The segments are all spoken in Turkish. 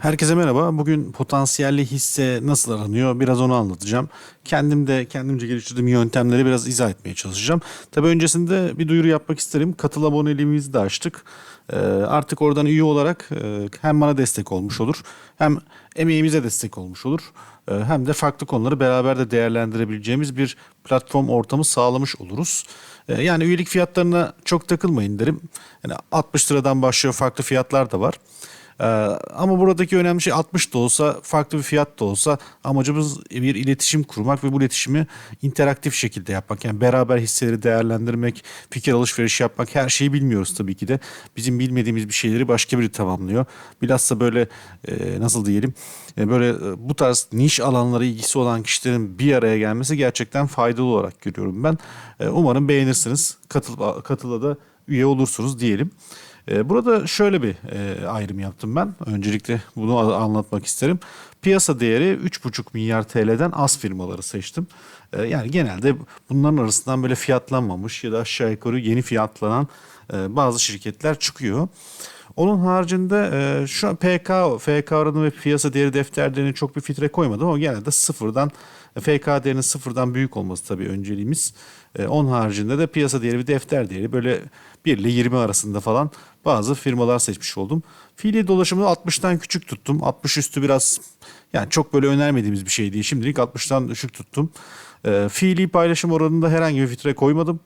Herkese merhaba. Bugün potansiyelli hisse nasıl aranıyor biraz onu anlatacağım. Kendim de kendimce geliştirdiğim yöntemleri biraz izah etmeye çalışacağım. Tabii öncesinde bir duyuru yapmak isterim. Katıl aboneliğimizi de açtık. Ee, artık oradan üye olarak e, hem bana destek olmuş olur hem emeğimize destek olmuş olur. Ee, hem de farklı konuları beraber de değerlendirebileceğimiz bir platform ortamı sağlamış oluruz. Ee, yani üyelik fiyatlarına çok takılmayın derim. Yani 60 liradan başlıyor farklı fiyatlar da var. Ee, ama buradaki önemli şey 60 da olsa farklı bir fiyat da olsa amacımız bir iletişim kurmak ve bu iletişimi interaktif şekilde yapmak. Yani beraber hisseleri değerlendirmek, fikir alışveriş yapmak her şeyi bilmiyoruz tabii ki de. Bizim bilmediğimiz bir şeyleri başka biri tamamlıyor. Bilhassa böyle e, nasıl diyelim e, böyle e, bu tarz niş alanlara ilgisi olan kişilerin bir araya gelmesi gerçekten faydalı olarak görüyorum ben. E, umarım beğenirsiniz. Katıl, katıla da üye olursunuz diyelim. Ee, Burada şöyle bir e, ayrım yaptım ben. Öncelikle bunu anlatmak isterim. Piyasa değeri 3,5 milyar TL'den az firmaları seçtim. Ee, Yani genelde bunların arasından böyle fiyatlanmamış ya da aşağı yukarı yeni fiyatlanan e, bazı şirketler çıkıyor. Onun haricinde e, şu an PK, FK oranı ve piyasa değeri defterlerine çok bir filtre koymadım ama genelde sıfırdan FK değerinin sıfırdan büyük olması tabii önceliğimiz. E, onun haricinde de piyasa değeri ve defter değeri böyle 1 ile 20 arasında falan bazı firmalar seçmiş oldum. Fiili dolaşımını 60'tan küçük tuttum. 60 üstü biraz yani çok böyle önermediğimiz bir şey değil. Şimdilik 60'tan düşük tuttum. E, fiili paylaşım oranında herhangi bir filtre koymadım.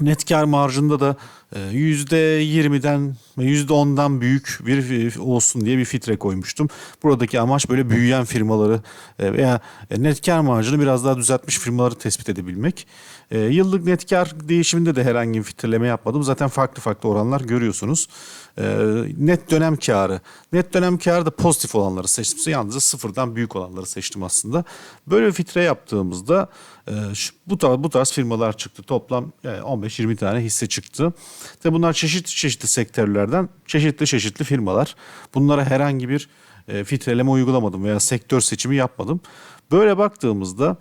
Net kar marjında da e, %20'den ve %10'dan büyük bir olsun diye bir filtre koymuştum. Buradaki amaç böyle büyüyen firmaları e, veya net kar marjını biraz daha düzeltmiş firmaları tespit edebilmek. E, Yıllık net kar değişiminde de herhangi bir filtreleme yapmadım. Zaten farklı farklı oranlar görüyorsunuz. E, Net dönem karı. Net dönem karı da pozitif olanları seçtim. Yalnızca sıfırdan büyük olanları seçtim aslında. Böyle bir filtre yaptığımızda e, bu tarz, bu tarz firmalar çıktı. Toplam yani 15-20 tane hisse çıktı. Tabi bunlar çeşitli çeşitli sektörlerden çeşitli çeşitli firmalar. Bunlara herhangi bir e, filtreleme uygulamadım veya sektör seçimi yapmadım. Böyle baktığımızda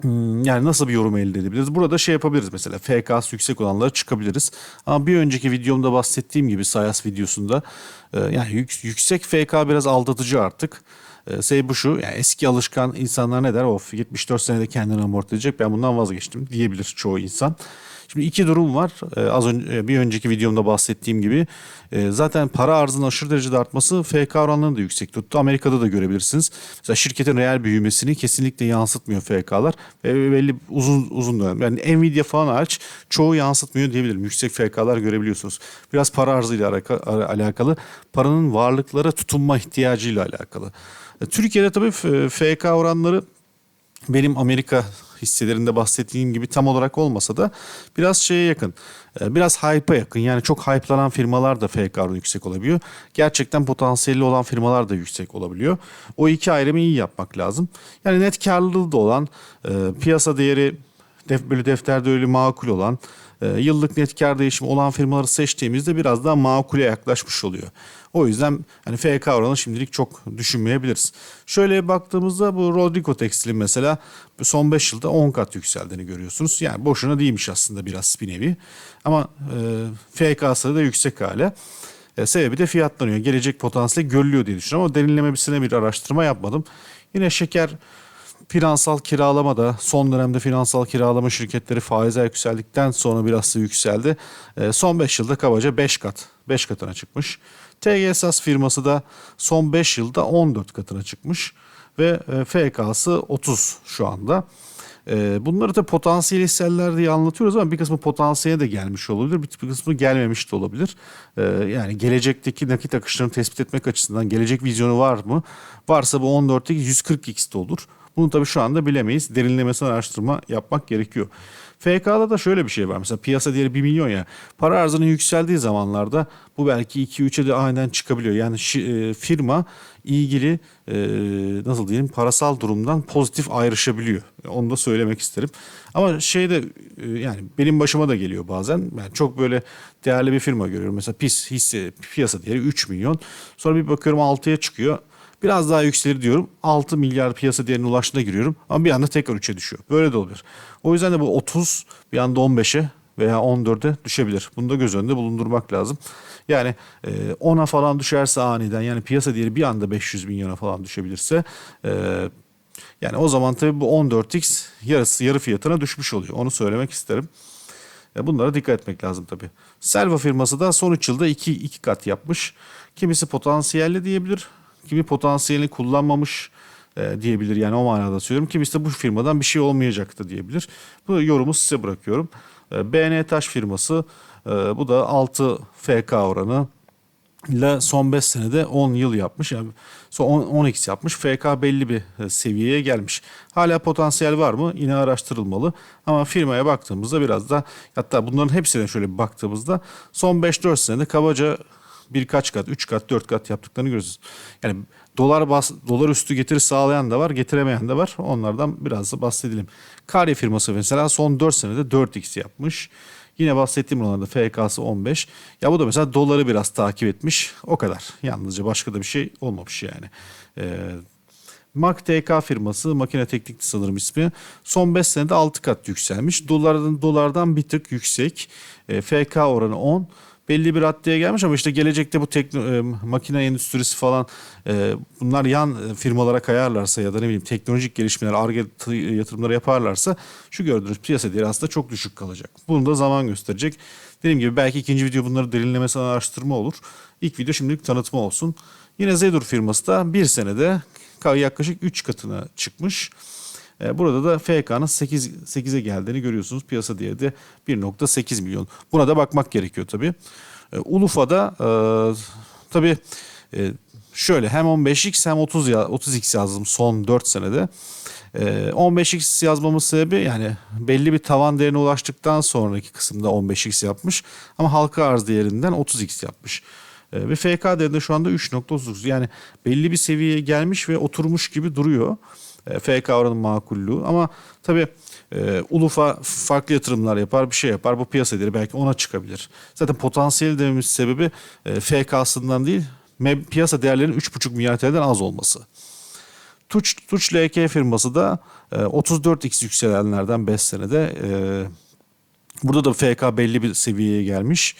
Hmm, Yani nasıl bir yorum elde edebiliriz? Burada şey yapabiliriz mesela FK'sı yüksek olanlara çıkabiliriz. Ama bir önceki videomda bahsettiğim gibi Sayas videosunda e, yani yük- yüksek FK biraz aldatıcı artık. E, Sebebi şu yani eski alışkan insanlar ne der? Of 74 senede kendini amorti edecek ben bundan vazgeçtim diyebilir çoğu insan. Şimdi iki durum var. Ee, az önce bir önceki videomda bahsettiğim gibi e, zaten para arzının aşırı derecede artması FK oranlarını da yüksek tuttu. Amerika'da da görebilirsiniz. Mesela şirketin reel büyümesini kesinlikle yansıtmıyor FK'lar ve belli uzun uzun dönem. Yani Nvidia falan hariç çoğu yansıtmıyor diyebilirim. Yüksek FK'lar görebiliyorsunuz. Biraz para arzıyla alaka- alakalı. Paranın varlıklara tutunma ihtiyacıyla alakalı. E, Türkiye'de tabii FK oranları benim Amerika hisselerinde bahsettiğim gibi tam olarak olmasa da biraz şeye yakın. e, Biraz hype'a yakın. Yani çok hype'lanan firmalar da FK oranı yüksek olabiliyor. Gerçekten potansiyelli olan firmalar da yüksek olabiliyor. O iki ayrımı iyi yapmak lazım. Yani net karlılığı da olan, e, piyasa değeri def, böyle defterde öyle makul olan, e, yıllık net kar değişimi olan firmaları seçtiğimizde biraz daha makule yaklaşmış oluyor. O yüzden hani FK oranı şimdilik çok düşünmeyebiliriz. Şöyle baktığımızda bu Rodrigo Tekstil'in mesela son 5 yılda 10 kat yükseldiğini görüyorsunuz. Yani boşuna değilmiş aslında biraz bir nevi. Ama e, FK'sı da yüksek hala. E, sebebi de fiyatlanıyor. Gelecek potansiyeli görülüyor diye düşünüyorum ama derinlemesine bir araştırma yapmadım. Yine şeker finansal kiralama da son dönemde finansal kiralama şirketleri faizler yükseldikten sonra biraz da yükseldi. E, son 5 yılda kabaca 5 kat, 5 katına çıkmış. TGSAS firması da son 5 yılda 14 katına çıkmış ve e, FK'sı 30 şu anda. E, bunları da potansiyel hisseler diye anlatıyoruz ama bir kısmı potansiyele de gelmiş olabilir, bir kısmı gelmemiş de olabilir. Yani gelecekteki nakit akışlarını tespit etmek açısından gelecek vizyonu var mı? Varsa bu 14'teki 140x'te olur. Bunu tabii şu anda bilemeyiz. Derinlemesine araştırma yapmak gerekiyor. FK'da da şöyle bir şey var. Mesela piyasa değeri 1 milyon ya. Para arzının yükseldiği zamanlarda bu belki 2-3'e de aynen çıkabiliyor. Yani e, firma ilgili e, nasıl diyeyim parasal durumdan pozitif ayrışabiliyor. Onu da söylemek isterim. Ama şeyde e, yani benim başıma da geliyor bazen. Ben çok böyle değerli bir firma görüyorum. Mesela pis hisse piyasa değeri 3 milyon. Sonra bir bakıyorum 6'ya çıkıyor. Biraz daha yükselir diyorum. 6 milyar piyasa değerine ulaştığına giriyorum. Ama bir anda tekrar 3'e düşüyor. Böyle de olabilir. O yüzden de bu 30 bir anda 15'e veya 14'e düşebilir. Bunu da göz önünde bulundurmak lazım. Yani e, 10'a falan düşerse aniden yani piyasa değeri bir anda 500 milyona falan düşebilirse e, yani o zaman tabii bu 14x yarısı yarı fiyatına düşmüş oluyor. Onu söylemek isterim. E, Bunlara dikkat etmek lazım tabii. Selva firması da son 3 yılda 2 iki kat yapmış. Kimisi potansiyelli diyebilir. Kimi potansiyelini kullanmamış e, diyebilir. Yani o manada söylüyorum. Kimisi de bu firmadan bir şey olmayacaktı diyebilir. Bu yorumu size bırakıyorum. E, BN Taş firması e, bu da 6 FK oranı ile son 5 senede 10 yıl yapmış. Yani son 10, 10x yapmış. FK belli bir e, seviyeye gelmiş. Hala potansiyel var mı? Yine araştırılmalı. Ama firmaya baktığımızda biraz da hatta bunların hepsine şöyle bir baktığımızda son 5-4 senede kabaca birkaç kat, 3 kat, 4 kat yaptıklarını görüyoruz. Yani dolar bas, dolar üstü getiri sağlayan da var, getiremeyen de var. Onlardan biraz da bahsedelim. Kare firması mesela son 4 senede 4x yapmış. Yine bahsettiğim olanlarda FK'sı 15. Ya bu da mesela doları biraz takip etmiş. O kadar. Yalnızca başka da bir şey olmamış yani. Ee, Mak TK firması makine teknikti sanırım ismi. Son 5 senede 6 kat yükselmiş. Dolardan dolardan bir tık yüksek. E, FK oranı 10 belli bir raddeye gelmiş ama işte gelecekte bu tekno, e, makine endüstrisi falan e, bunlar yan e, firmalara kayarlarsa ya da ne bileyim teknolojik gelişmeler, ARGE yatırımları yaparlarsa şu gördüğünüz piyasa değeri aslında çok düşük kalacak. Bunu da zaman gösterecek. Dediğim gibi belki ikinci video bunları derinlemesine araştırma olur. İlk video şimdilik tanıtma olsun. Yine Zedur firması da bir senede yaklaşık 3 katına çıkmış. E, Burada da FK'nın 8 8'e geldiğini görüyorsunuz. Piyasa değeri de 1.8 milyon. Buna da bakmak gerekiyor tabii. E, Ulufa'da e, tabii e, şöyle hem 15x hem 30 ya 30x yazdım son 4 senede. E, 15x yazmamın sebebi yani belli bir tavan değerine ulaştıktan sonraki kısımda 15x yapmış ama halka arz değerinden 30x yapmış. E, Ve FK değerinde şu anda 3.39 yani belli bir seviyeye gelmiş ve oturmuş gibi duruyor. E, FK oranın makullüğü ama tabii e, Ulufa farklı yatırımlar yapar bir şey yapar bu piyasa değeri belki ona çıkabilir. Zaten potansiyel dememiz sebebi e, FK'sından değil piyasa değerlerinin 3,5 milyar TL'den az olması. Tuç, Tuç LK firması da e, 34x yükselenlerden 5 senede. E, burada da FK belli bir seviyeye gelmiş.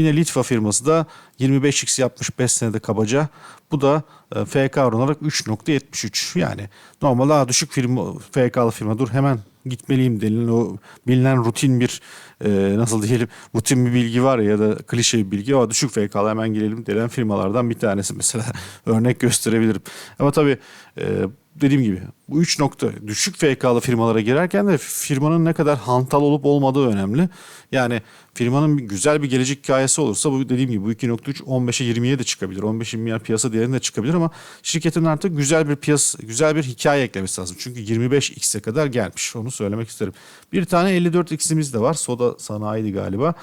Yine Litva firması da 25x yapmış 5 senede kabaca. Bu da e, FK olarak 3.73. Yani normal daha düşük firma, FK'lı firma dur hemen gitmeliyim denilen o bilinen rutin bir e, nasıl diyelim rutin bir bilgi var ya, ya da klişe bir bilgi ama düşük FK'lı hemen gelelim denilen firmalardan bir tanesi mesela örnek gösterebilirim. Ama tabii e, dediğim gibi bu 3 nokta düşük FK'lı firmalara girerken de firmanın ne kadar hantal olup olmadığı önemli. Yani firmanın güzel bir gelecek hikayesi olursa bu dediğim gibi bu 2.3 15'e 20'ye de çıkabilir. 15 milyar piyasa değerinde de çıkabilir ama şirketin artık güzel bir piyasa güzel bir hikaye eklemesi lazım. Çünkü 25x'e kadar gelmiş. Onu söylemek isterim. Bir tane 54x'imiz de var. Soda sanayiydi galiba.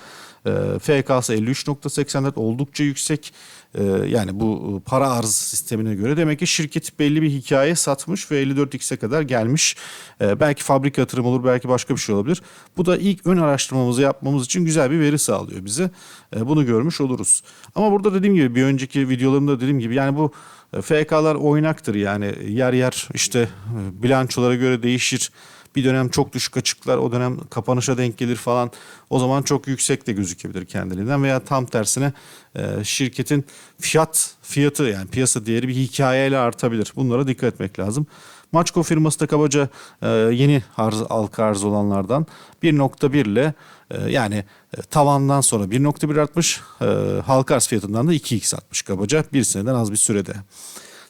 Ee, FK'sı 53.84 oldukça yüksek. Ee, yani bu e, para arz sistemine göre demek ki şirket belli bir hikaye satmış ve 54x'e kadar gelmiş. Ee, belki fabrika yatırım olur, belki başka bir şey olabilir. Bu da ilk ön araştırmamızı yapmamız için güzel bir veri sağlıyor bize. Bunu görmüş oluruz. Ama burada dediğim gibi bir önceki videolarımda dediğim gibi yani bu e, FK'lar oynaktır yani yer yer işte e, bilançolara göre değişir. Bir dönem çok düşük açıklar, o dönem kapanışa denk gelir falan. O zaman çok yüksek de gözükebilir kendiliğinden veya tam tersine e, şirketin fiyat fiyatı yani piyasa değeri bir hikayeyle artabilir. Bunlara dikkat etmek lazım. Maçko firması da kabaca e, yeni arz, halka arz olanlardan 1.1 ile e, yani e, tavandan sonra 1.1 artmış, e, halka arz fiyatından da 2x artmış kabaca bir seneden az bir sürede.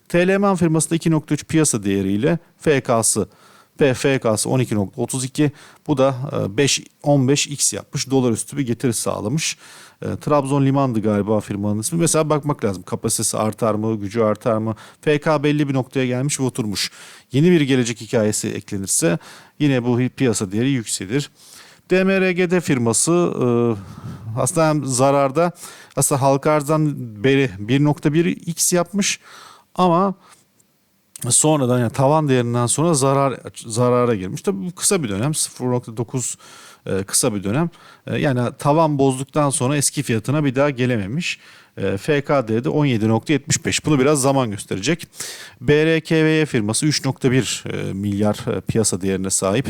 TLMan firması da 2.3 piyasa değeriyle FK'sı PFK'sı 12.32 bu da e, 5 15x yapmış. Dolar üstü bir getiri sağlamış. E, Trabzon Liman'dı galiba firmanın ismi. Mesela bakmak lazım. Kapasitesi artar mı, gücü artar mı? FK belli bir noktaya gelmiş ve oturmuş. Yeni bir gelecek hikayesi eklenirse yine bu piyasa değeri yükselir. DMRGD firması e, aslında hem zararda aslında halka arzdan beri 1.1x yapmış ama sonradan yani tavan değerinden sonra zarar zarara girmiş. Tabii bu kısa bir dönem 0.9 e, kısa bir dönem. E, yani tavan bozduktan sonra eski fiyatına bir daha gelememiş. E, FKD'de 17.75. Bunu biraz zaman gösterecek. BRKVY firması 3.1 e, milyar piyasa değerine sahip.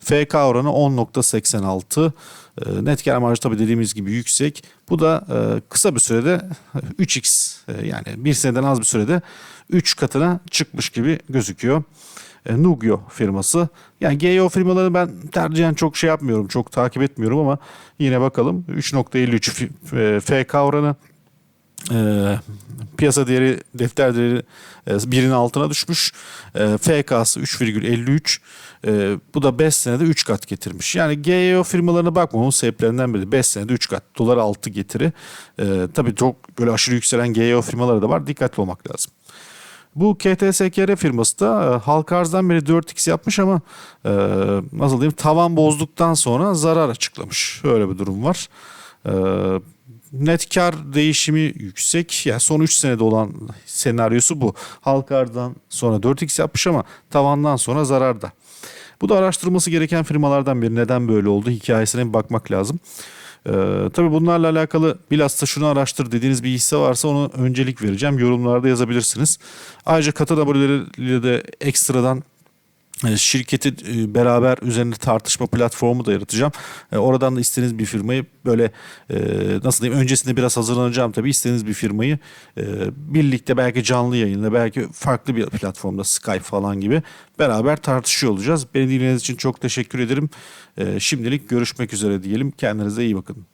FK oranı 10.86. E, Net kar marjı tabii dediğimiz gibi yüksek. Bu da kısa bir sürede 3x e, yani bir seneden az bir sürede 3 katına çıkmış gibi gözüküyor. E, Nugio firması. Yani GEO firmaları ben tercihen çok şey yapmıyorum, çok takip etmiyorum ama yine bakalım 3.53 fi- e, FK oranı piyasa değeri defter değeri e, birinin altına düşmüş. E, FK'sı 3,53. E, bu da 5 senede 3 kat getirmiş. Yani GEO firmalarına bakmamın sebeplerinden biri 5 senede 3 kat. Dolar 6 getiri. E, tabii çok böyle aşırı yükselen GEO firmaları da var. Dikkatli olmak lazım. Bu KTSKR firması da e, halka arzdan beri 4x yapmış ama e, nasıl diyeyim tavan bozduktan sonra zarar açıklamış. Öyle bir durum var. E, net kar değişimi yüksek. Yani son 3 senede olan senaryosu bu. Halka arzdan sonra 4x yapmış ama tavandan sonra zararda. Bu da araştırılması gereken firmalardan biri. Neden böyle oldu? Hikayesine bir bakmak lazım. Ee, tabii bunlarla alakalı bilhassa şunu araştır dediğiniz bir hisse varsa ona öncelik vereceğim. Yorumlarda yazabilirsiniz. Ayrıca katıl aboneleriyle de ekstradan şirketi e, beraber üzerinde tartışma platformu da yaratacağım. E, Oradan da istediğiniz bir firmayı böyle e, nasıl diyeyim öncesinde biraz hazırlanacağım tabii istediğiniz bir firmayı e, birlikte belki canlı yayınla belki farklı bir platformda Skype falan gibi beraber tartışıyor olacağız. Beni dinlediğiniz için çok teşekkür ederim. E, Şimdilik görüşmek üzere diyelim. Kendinize iyi bakın.